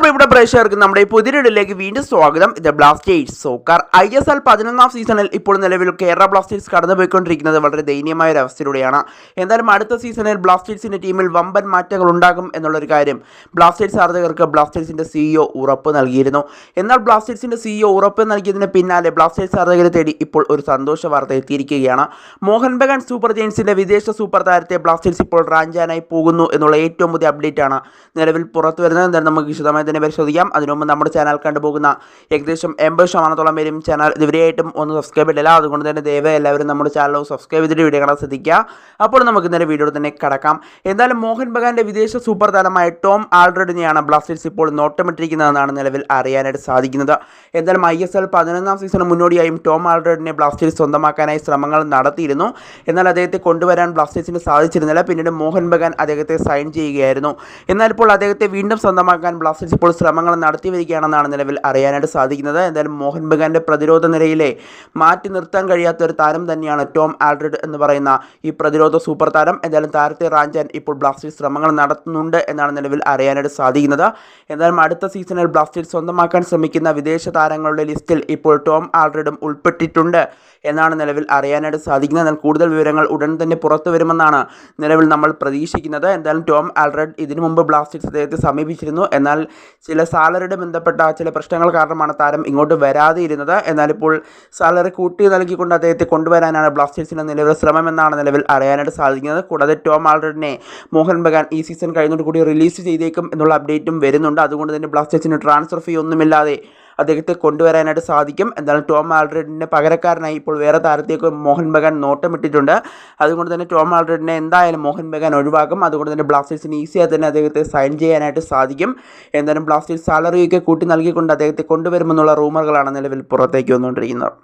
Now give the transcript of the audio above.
പ്രിയപ്പെട്ട പ്രേക്ഷകർക്ക് നമ്മുടെ ഈ പുതിരിടിലേക്ക് വീണ്ടും സ്വാഗതം. ഇത് Blasters soccer I S L പതിനൊന്നാം സീസണിൽ ഇപ്പോൾ നിലവിൽ കേരള ബ്ലാസ്റ്റേഴ്സ് കടന്നുപോയിക്കൊണ്ടിരിക്കുന്നത് വളരെ ദയനീയമായ ഒരു അവസ്ഥയിലൂടെയാണ്. എന്തായാലും അടുത്ത സീസണിൽ ബ്ലാസ്റ്റേഴ്സിന്റെ ടീമിൽ വമ്പൻ മാറ്റങ്ങൾ ഉണ്ടാകും എന്നുള്ളൊരു കാര്യം ബ്ലാസ്റ്റേഴ്സ് ആരാധകർക്ക് ബ്ലാസ്റ്റേഴ്സിന്റെ സിഇഒ ഉറപ്പ് നൽകിയിരുന്നു. എന്നാൽ ബ്ലാസ്റ്റേഴ്സിന്റെ സിഇഒ ഉറപ്പ് നൽകിയതിന് പിന്നാലെ ബ്ലാസ്റ്റേഴ്സ് ആരാധകരെ തേടി ഇപ്പോൾ ഒരു സന്തോഷ വാർത്ത എത്തിയിരിക്കുകയാണ്. മോഹൻ ബഗാൻ സൂപ്പർ ജെയിൻസിന്റെ വിദേശ സൂപ്പർ താരത്തെ ബ്ലാസ്റ്റേഴ്സ് ഇപ്പോൾ റാഞ്ചാനായി പോകുന്നു എന്നുള്ള ഏറ്റവും പുതിയ അപ്ഡേറ്റ് ആണ് നിലവിൽ പുറത്തു വരുന്നത് എന്തായാലും നമുക്ക് വിശദമായി തന്നെ പരിശോധിക്കാം. അതിനുമുമ്പ് നമ്മുടെ ചാനൽ കണ്ടുപോകുന്ന ഏകദേശം എൺപത് ശതമാനത്തോളം പേരും ചാനൽ ഇതുവരെയായിട്ടും ഒന്ന് സബ്സ്ക്രൈബ് ചെയ്തില്ല അതുകൊണ്ട് തന്നെ ദയവായി എല്ലാവരും നമ്മുടെ ചാനൽ സബ്സ്ക്രൈബ് ചെയ്തിട്ട് വീഡിയോ കാണാൻ ശ്രദ്ധിക്കുക. അപ്പോൾ നമുക്ക് ഇന്നലെ വീഡിയോ തന്നെ കടക്കാം. എന്തായാലും മോഹൻ ബഗാന്റെ വിദേശ സൂപ്പർ താരമായ ടോം ആൾറെഡിനെയാണ് ബ്ലാസ്റ്റേഴ്സ് ഇപ്പോൾ നോട്ടമിട്ടിരിക്കുന്നതെന്നാണ് നിലവിൽ അറിയാനായിട്ട് സാധിക്കുന്നത്. എന്തായാലും ഐ എസ് എൽ പതിനൊന്നാം സീസണ് മുന്നോടിയായും ടോം ആൾറെഡിനെ ബ്ലാസ്റ്റേഴ്സ് സ്വന്തമാക്കാനായി ശ്രമങ്ങൾ നടത്തിയിരുന്നു. എന്നാൽ അദ്ദേഹത്തെ കൊണ്ടുവരാൻ ബ്ലാസ്റ്റേഴ്സിന് സാധിച്ചിരുന്നില്ല. പിന്നീട് മോഹൻ ബഗാൻ അദ്ദേഹത്തെ സൈൻ ചെയ്യുകയായിരുന്നു. എന്നാൽ ഇപ്പോൾ അദ്ദേഹത്തെ വീണ്ടും സ്വന്തമാക്കാൻ ബ്ലാസ്റ്റേഴ്സ് ഇപ്പോൾ ശ്രമങ്ങൾ നടത്തി വരികയാണെന്നാണ് നിലവിൽ അറിയാനായിട്ട് സാധിക്കുന്നത്. എന്തായാലും മോഹൻ ബഗാന്റെ പ്രതിരോധ നിരയിലെ മാറ്റി നിർത്താൻ കഴിയാത്ത ഒരു താരം തന്നെയാണ് ടോം ആൽഡ്രിഡ് എന്ന് പറയുന്ന ഈ പ്രതിരോധ സൂപ്പർ താരം. എന്തായാലും താരത്തെ റാഞ്ചാൻ ഇപ്പോൾ ബ്ലാസ്റ്റേഴ്സ് ശ്രമങ്ങൾ നടത്തുന്നുണ്ട് എന്നാണ് നിലവിൽ അറിയാനായിട്ട് സാധിക്കുന്നത്. എന്തായാലും അടുത്ത സീസണിൽ ബ്ലാസ്റ്റേഴ്സ് സ്വന്തമാക്കാൻ ശ്രമിക്കുന്ന വിദേശ താരങ്ങളുടെ ലിസ്റ്റിൽ ഇപ്പോൾ ടോം ആൽഡ്രിഡും ഉൾപ്പെട്ടിട്ടുണ്ട് എന്നാണ് നിലവിൽ അറിയാനായിട്ട് സാധിക്കുന്നത്. എന്നാൽ കൂടുതൽ വിവരങ്ങൾ ഉടൻ തന്നെ പുറത്തു വരുമെന്നാണ് നിലവിൽ നമ്മൾ പ്രതീക്ഷിക്കുന്നത്. എന്തായാലും ടോം ആൽഡ്രിഡ് ഇതിനു മുമ്പ് ബ്ലാസ്റ്റേഴ്സ് അദ്ദേഹത്തെ സമീപിച്ചിരുന്നു. എന്നാൽ ചില സാലറിയുടെ ബന്ധപ്പെട്ട ചില പ്രശ്നങ്ങൾ കാരണമാണ് താരം ഇങ്ങോട്ട് വരാതെ ഇരുന്നത് എന്നാൽ ഇപ്പോൾ സാലറി കൂട്ടി നൽകിക്കൊണ്ട് അദ്ദേഹത്തെ കൊണ്ടുവരാനാണ് ബ്ലാസ്റ്റേഴ്സിന്റെ നിലവിലെ ശ്രമമെന്നാണ് നിലവിൽ അറിയാനായിട്ട് സാധിക്കുന്നത്. കൂടാതെ ടോം ആൾറെഡിനെ മോഹൻ ബഗാൻ ഈ സീസൺ കഴിയുന്നതോട് കൂടി റിലീസ് ചെയ്തേക്കും എന്നുള്ള അപ്ഡേറ്റും വരുന്നുണ്ട്. അതുകൊണ്ട് തന്നെ ബ്ലാസ്റ്റേഴ്സിന് ട്രാൻസ്ഫർ ഫീ ഒന്നുമില്ലാതെ അദ്ദേഹത്തെ കൊണ്ടുവരാനായിട്ട് സാധിക്കും. എന്തായാലും ടോം ആൾറെഡിന്റെ പകരക്കാരനായി ഇപ്പോൾ വേറെ താരത്തേക്ക് മോഹൻ ബഗാൻ നോട്ടമിട്ടിട്ടുണ്ട്. അതുകൊണ്ട് തന്നെ ടോം ആൾറെഡിനെ എന്തായാലും മോഹൻ ബഗാൻ ഒഴിവാക്കും. അതുകൊണ്ട് തന്നെ ബ്ലാസ്റ്റേഴ്സിന് ഈസിയായി തന്നെ അദ്ദേഹത്തെ സൈൻ ചെയ്യാനായിട്ട് സാധിക്കും. എന്തായാലും ബ്ലാസ്റ്റേഴ്സ് സാലറിയൊക്കെ കൂട്ടി നൽകിക്കൊണ്ട് അദ്ദേഹത്തെ കൊണ്ടുവരുമെന്നുള്ള റൂമറുകളാണ് നിലവിൽ പുറത്തേക്ക് വന്നുകൊണ്ടിരിക്കുന്നത്.